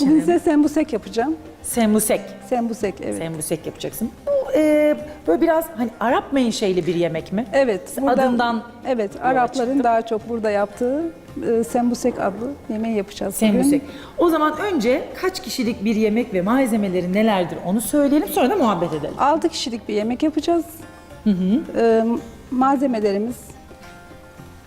Bugün size sembusek yapacağım. Sembusek. Sembusek evet. Sembusek yapacaksın. Bu e, böyle biraz hani Arap menşeli bir yemek mi? Evet. Adından Evet, Arapların daha çok burada yaptığı e, sembusek adlı yemeği yapacağız bugün. Sembusek. O zaman önce kaç kişilik bir yemek ve malzemeleri nelerdir onu söyleyelim sonra da muhabbet edelim. 6 kişilik bir yemek yapacağız. E, malzemelerimiz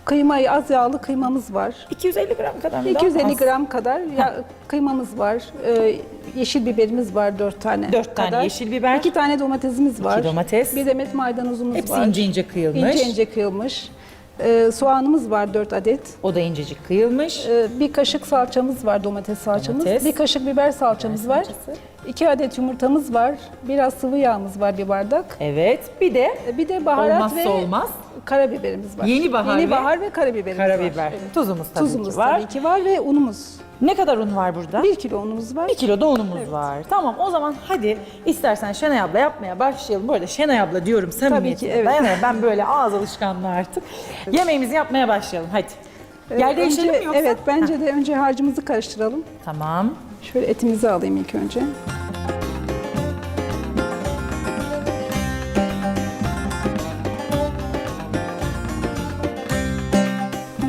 kıymayı az yağlı kıymamız var. 250 gram kadar mı? 250 Daha az. gram kadar ya, kıymamız var. E, yeşil biberimiz var 4 tane. Dört tane kadar. yeşil biber. 2 tane domatesimiz var. domates. Bir demet maydanozumuz Hepsi var. ince ince kıyılmış. İnce ince kıyılmış. E, soğanımız var 4 adet. O da incecik kıyılmış. Ee, Bir kaşık salçamız var, domates salçamız. Domates. Bir kaşık biber salçamız var. salçası. İki adet yumurtamız var. Biraz sıvı yağımız var bir bardak. Evet. Bir de Ee, Bir de baharat Olmazsa ve olmaz. karabiberimiz var. Yeni bahar Yeni ve bahar ve karabiberimiz var. karabiber. Evet. Tuzumuz tabii Tuzumuz ki var. tabii ki var ve unumuz. Ne kadar un var burada? Bir kilo unumuz var. Bir kilo da unumuz var. Tamam o zaman hadi istersen Şenay abla yapmaya başlayalım. Bu arada Şenay abla diyorum samimiyetine evet. Ben böyle ağız alışkanlığı artık. Yemeğimizi yapmaya başlayalım hadi. Yer Ee, değiştirelim önce- mi yoksa? Evet bence de önce harcımızı karıştıralım. Tamam. Şöyle etimizi alayım ilk önce.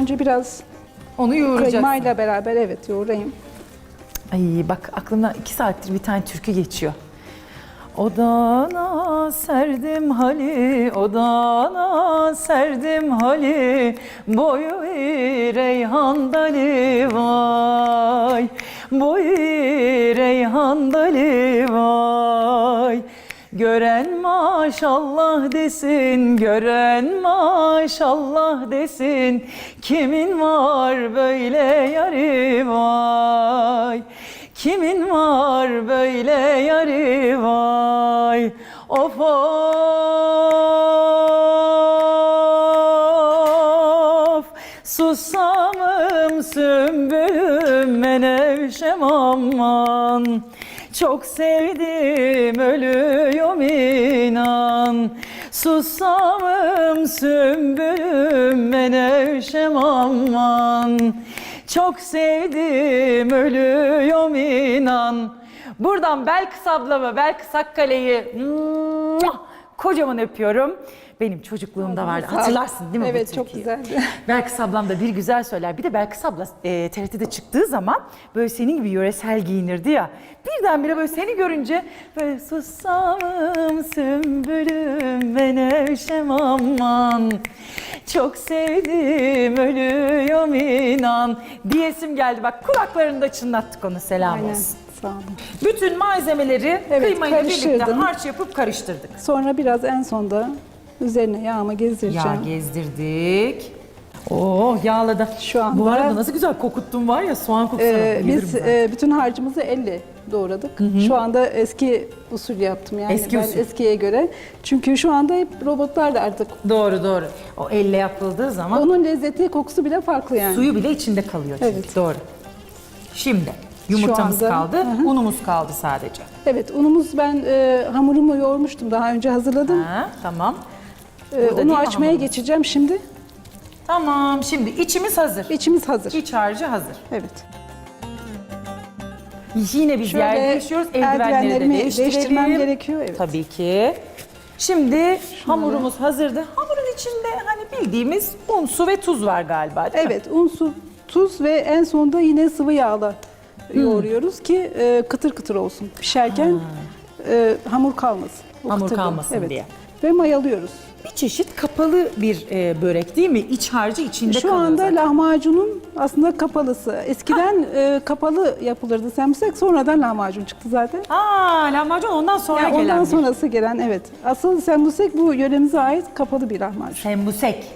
Önce biraz Onu yoğuracağız. kıymayla beraber evet yoğurayım. Ay bak aklımdan iki saattir bir tane türkü geçiyor. Odana serdim hali, odana serdim hali, boyu reyhan dali vay, boyu reyhan dali vay. Gören maşallah desin, gören maşallah desin. Kimin var böyle yari vay? Kimin var böyle yari vay? Of of Susamım sümbülüm menevşem aman Çok sevdim Susamım sümbülüm menevşem aman Çok sevdim ölüyorum inan Buradan Belkıs ablama, Belkıs Akkale'yi kocaman öpüyorum. Benim çocukluğumda vardı. Hatırlarsın değil mi bu Evet çok güzeldi. Belkıs ablam da bir güzel söyler. Bir de Belkıs abla e, TRT'de çıktığı zaman böyle senin gibi yöresel giyinirdi ya. Birdenbire böyle seni görünce böyle susamım sümbülüm menevşem aman. Çok sevdim ölüyorum inan diyesim geldi. Bak kulaklarında çınlattık onu selam Aynen. olsun. Sağ olun. Bütün malzemeleri Evet, kıymayla birlikte harç yapıp karıştırdık. Sonra biraz en sonda üzerine yağımı gezdireceğim. Yağ gezdirdik. Oh yağladı. Şu anda- Bu arada nasıl güzel kokuttum var ya soğan Ee, bayılırım biz e, bütün harcımızı elle doğradık. Şu anda eski usul yaptım yani Eski ben usul. eskiye göre. Çünkü şu anda hep robotlar da artık Doğru doğru. O elle yapıldığı zaman onun lezzeti, kokusu bile farklı yani. suyu bile içinde kalıyor çünkü. Evet. Doğru. Şimdi yumurtamız anda- kaldı, Hı hı. unumuz kaldı sadece. Evet, unumuz ben e, hamurumu yoğurmuştum daha önce hazırladım. Ha, tamam. E, Burada değil onu mi açmaya hamurumuz? geçeceğim şimdi. Tamam. Şimdi içimiz hazır. İçimiz hazır. İç harcı hazır. Evet. Yine biz yer değişiyoruz. Eldivenleri de eldivenlerimi değiştirelim. değiştirmem gerekiyor. Evet. Tabii ki. Şimdi hamurumuz hazırdı. Hamurun içinde hani bildiğimiz un, su ve tuz var galiba değil mi? Evet, un, su, tuz ve en sonunda yine sıvı yağla Hmm. yoğuruyoruz ki e, kıtır kıtır olsun. Pişerken e, hamur kalmasın. O Hamur kalmasın diye. Ve mayalıyoruz. Bir çeşit kapalı bir e, börek değil mi? İç harcı içinde Şu kalıyor anda zaten. lahmacunun aslında kapalısı. Eskiden e, kapalı yapılırdı semsek, sonradan lahmacun çıktı zaten. Aa, lahmacun ondan sonra Yani gelen ondan bir. sonrası gelen evet. Asıl sembusek bu yöremize ait kapalı bir lahmacun. Sembusek.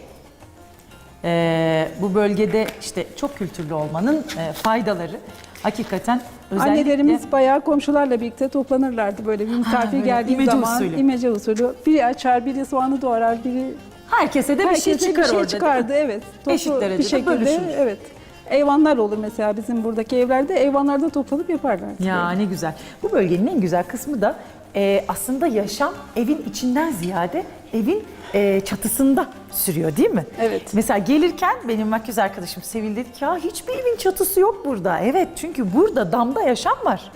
Ee, bu bölgede işte çok kültürlü olmanın e, faydaları hakikaten özellikle Annelerimiz bayağı komşularla birlikte toplanırlardı böyle bir misafir böyle geldiği imece zaman usulü. imece usulü. Biri açar, biri soğanı doğrar, biri herkese de bir şey herkese çıkar bir şey orada. çıkardı evet. Toplu Eşit derecede bir şekilde bölüşülür. evet. Eyvanlar olur mesela bizim buradaki evlerde. Eyvanlarda toplanıp yaparlar. Ya ne güzel. Bu bölgenin en güzel kısmı da e, aslında yaşam evin içinden ziyade evin e, çatısında sürüyor değil mi? Evet. Mesela gelirken benim makyöz arkadaşım Sevil dedi ki ya hiçbir evin çatısı yok burada. Evet çünkü burada damda yaşam var.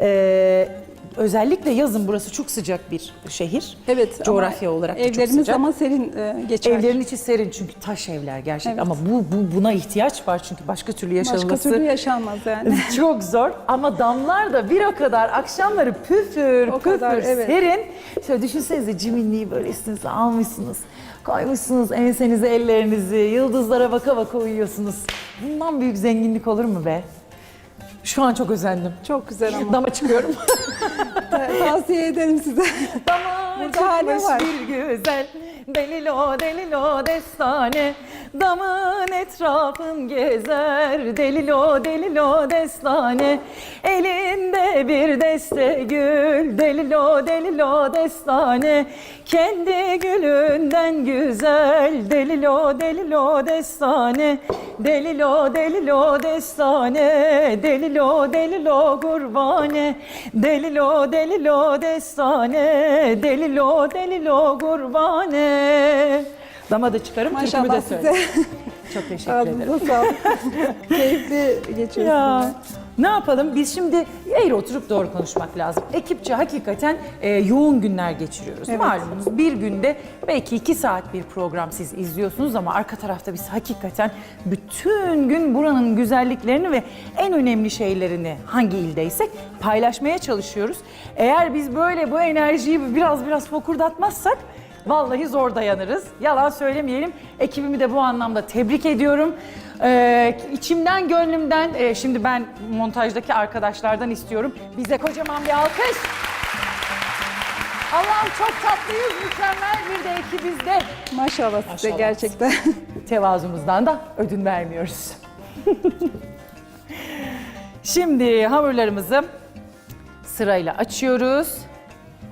Ee, özellikle yazın burası çok sıcak bir şehir. Evet. Coğrafya ama olarak da çok evlerimiz sıcak. ama serin e, geçer. Evlerin içi serin çünkü taş evler gerçekten Evet. ama bu, bu buna ihtiyaç var çünkü başka türlü yaşanması Başka türlü yaşanmaz yani. çok zor ama damlar da bir o kadar akşamları püfür O püfür kadar, evet. serin. Şöyle düşünsenize ciminliği böyle üstünüze almışsınız. Koymuşsunuz ensenize ellerinizi, yıldızlara baka baka uyuyorsunuz. Bundan büyük zenginlik olur mu be? Şu an çok özendim. Çok güzel ama. Dama çıkıyorum. Ta- Tavsiye ederim size. Dama çıkmış var. bir güzel Delilo delilo destane Damın etrafın gezer Delilo delilo destane Elinde bir deste gül Delilo delilo destane Kendi gülünden güzel Delilo delilo destane. Delilo delilo destane. Delilo delilo kurbane. Delilo delilo destane. Delilo delilo kurbane. Dama da çıkarım türkümü de Maşallah söyle. Çok teşekkür ederim. Ağzınıza sağlık. Keyifli geçiyor Ya ne yapalım? Biz şimdi eğri oturup doğru konuşmak lazım. Ekipçe hakikaten e, yoğun günler geçiriyoruz. Evet. Malumunuz bir günde belki iki saat bir program siz izliyorsunuz ama arka tarafta biz hakikaten bütün gün buranın güzelliklerini ve en önemli şeylerini hangi ildeysek paylaşmaya çalışıyoruz. Eğer biz böyle bu enerjiyi biraz biraz fokurdatmazsak Vallahi zor dayanırız. Yalan söylemeyelim. Ekibimi de bu anlamda tebrik ediyorum. Ee, içimden, gönlümden, e, şimdi ben montajdaki arkadaşlardan istiyorum. Bize kocaman bir alkış. Allah'ım çok tatlıyız, mükemmel bir de ekibizde. Maşallah size Maşallah. gerçekten. Tevazumuzdan da ödün vermiyoruz. Şimdi hamurlarımızı sırayla açıyoruz.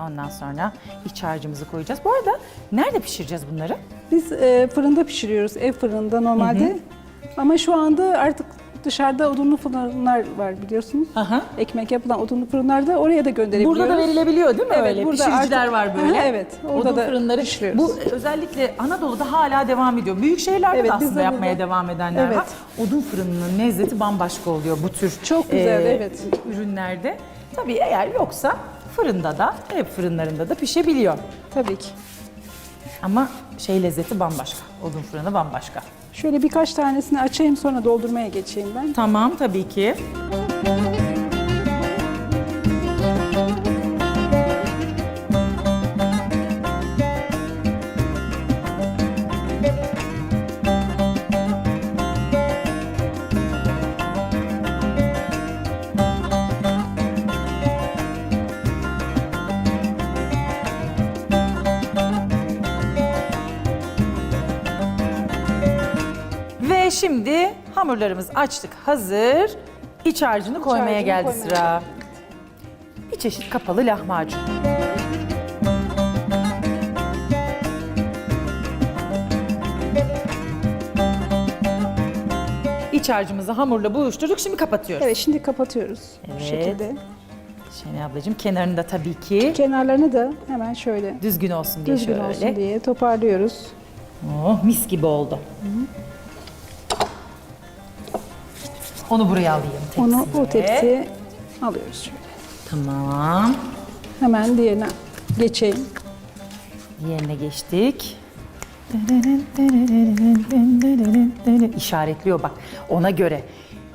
Ondan sonra iç harcımızı koyacağız. Bu arada nerede pişireceğiz bunları? Biz e, fırında pişiriyoruz, ev fırında normalde. Ama şu anda artık dışarıda odunlu fırınlar var biliyorsunuz. Aha. Ekmek yapılan odunlu fırınlarda oraya da gönderebiliyoruz. Burada da verilebiliyor değil mi Evet, öyle? burada Pişiriciler artık- var böyle. Aha, evet, orada Odun da fırınları. pişiriyoruz. Bu özellikle Anadolu'da hala devam ediyor. Büyük şehirlerde Evet, de aslında de yapmaya burada- devam edenler Evet. var. Odun fırınının lezzeti bambaşka oluyor bu tür Çok güzel, evet. ürünlerde. Tabii eğer yoksa fırında da, ev fırınlarında da pişebiliyor. Tabii ki. Ama şey lezzeti bambaşka. Odun fırını bambaşka. Şöyle birkaç tanesini açayım sonra doldurmaya geçeyim ben. Tamam tabii ki. Şimdi hamurlarımız açtık hazır. İç harcını koymaya harcını geldi koymaya sıra. Bir çeşit kapalı lahmacun. İç harcımızı hamurla buluşturduk. Şimdi kapatıyoruz. Evet şimdi kapatıyoruz bu Evet. şekilde. Şenay ablacığım kenarını da tabii ki Kenarlarını da hemen şöyle düzgün olsun diye düzgün şöyle. olsun diye toparlıyoruz. Oh, mis gibi oldu. Onu buraya alayım tepsiye. Onu o tepsiye alıyoruz şöyle. Tamam. Hemen diğerine geçeyim. Diğerine geçtik. İşaretliyor bak ona göre.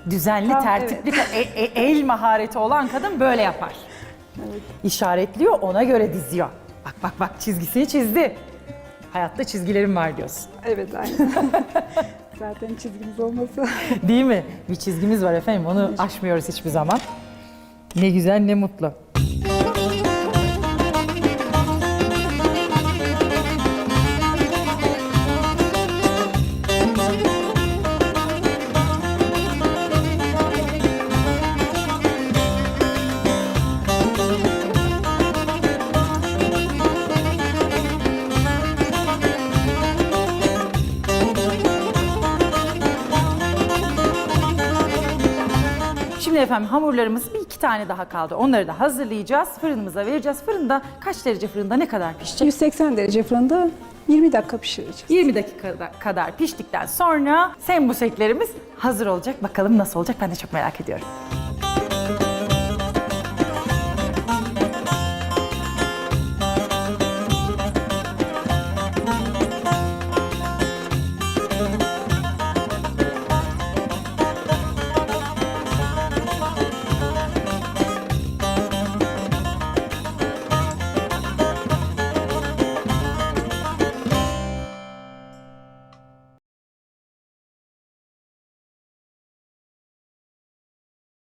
Düzenli, Tam, tertipli, e- e- el mahareti olan kadın böyle yapar. İşaretliyor, ona göre diziyor. Bak bak bak çizgisini çizdi. Hayatta çizgilerim var diyorsun. Evet aynen. Zaten çizgimiz olmasa. Değil mi? Bir çizgimiz var efendim. Onu aşmıyoruz hiçbir zaman. Ne güzel ne mutlu. Şimdi efendim hamurlarımız bir iki tane daha kaldı. Onları da hazırlayacağız. Fırınımıza vereceğiz. Fırında kaç derece fırında ne kadar pişecek? 180 derece fırında 20 dakika pişireceğiz. 20 dakika kadar piştikten sonra sembuseklerimiz hazır olacak. Bakalım nasıl olacak ben de çok merak ediyorum.